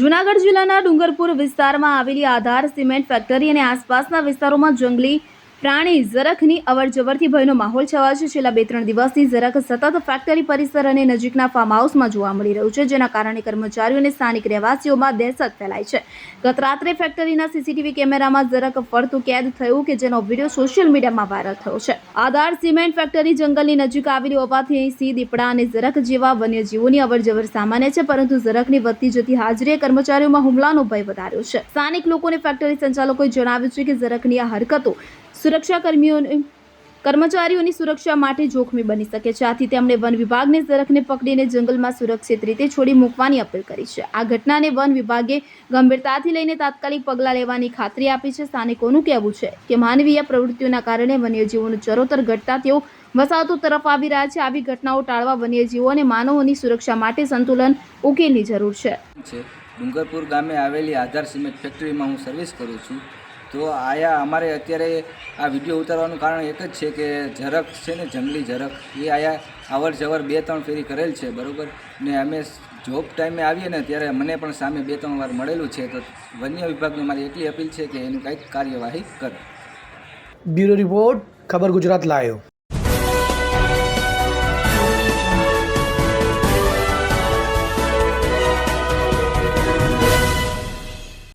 જૂનાગઢ જિલ્લાના ડુંગરપુર વિસ્તારમાં આવેલી આધાર સિમેન્ટ ફેક્ટરી અને આસપાસના વિસ્તારોમાં જંગલી પ્રાણી ઝરખની અવરજવરથી ભયનો માહોલ છવાયો છે. છેલ્લા બે ત્રણ દિવસથી ઝરખ સતત ફેક્ટરી પરિસર અને નજીકના ફાર્મ હાઉસમાં જોવા મળી રહ્યું છે, જેના કારણે કર્મચારીઓ અને સ્થાનિક રહેવાસીઓમાં દહેશત ફેલાય છે. ગત રાત્રે ફેક્ટરીના સીસીટીવી કેમેરામાં ઝરખ ફરતું કેદ થયું કે જેનો વીડિયો સોશિયલ મીડિયામાં વાયરલ થયો છે. આધાર, સિમેન્ટ ફેક્ટરી જંગલની નજીક આવેલી હોવાથી અહીં સિંહ, દીપડા અને ઝરખ જેવા વન્યજીવોની અવરજવર સામાન્ય છે, પરંતુ ઝરખની વધતી જતી હાજરીએ કર્મચારીઓમાં હુમલાનો ભય વધાર્યો છે. સ્થાનિક લોકોને ફેક્ટરી સંચાલકોએ જણાવ્યું છે કે ઝરખની આ હરકતો સુરક્ષા કર્મીઓને કર્મચારીઓની સુરક્ષા માટે જોખમી બની શકે છે. આથી તેમણે વન વિભાગને ઝરખને પકડીને જંગલમાં સુરક્ષિત રીતે છોડી મૂકવાની અપીલ કરી છે. આ ઘટનાને વન વિભાગે ગંભીરતાથી લઈને તાત્કાલિક પગલાં લેવાની ખાતરી આપી છે. સ્થાનિકોનું કહેવું છે કે માનવીય પ્રવૃત્તિઓના કારણે વન્યજીવોનું ચરોતર ઘટતા તેઓ વસાહતો તરફ આવી રહ્યા છે. આવી ઘટનાઓ ટાળવા વન્યજીવો અને માનવોની સુરક્ષા માટે સંતુલન ઉકેલની જરૂર છે. ડુંગરપુર ગામે આવેલી આધાર સિમેન્ટ ફેક્ટરીમાં હું સર્વિસ કરું છું. તો આયા અમારે અત્યારે આ વીડિયો ઉતારવાનું કારણ એક જ છે કે ઝરખ છે ને જંગલી ઝરખ, એ આયા અવર જવર બે ત્રણ ફેરી કરેલ છે, બરાબર? ને અમે જોબ ટાઈમે આવીએ ને ત્યારે મને પણ સામે બે ત્રણ વાર મળેલું છે, તો વન્ય વિભાગને મારી એટલી અપીલ છે કે એની કંઈક કાર્યવાહી કરે. બ્યુરો રિપોર્ટ, ખબર ગુજરાત લાયો.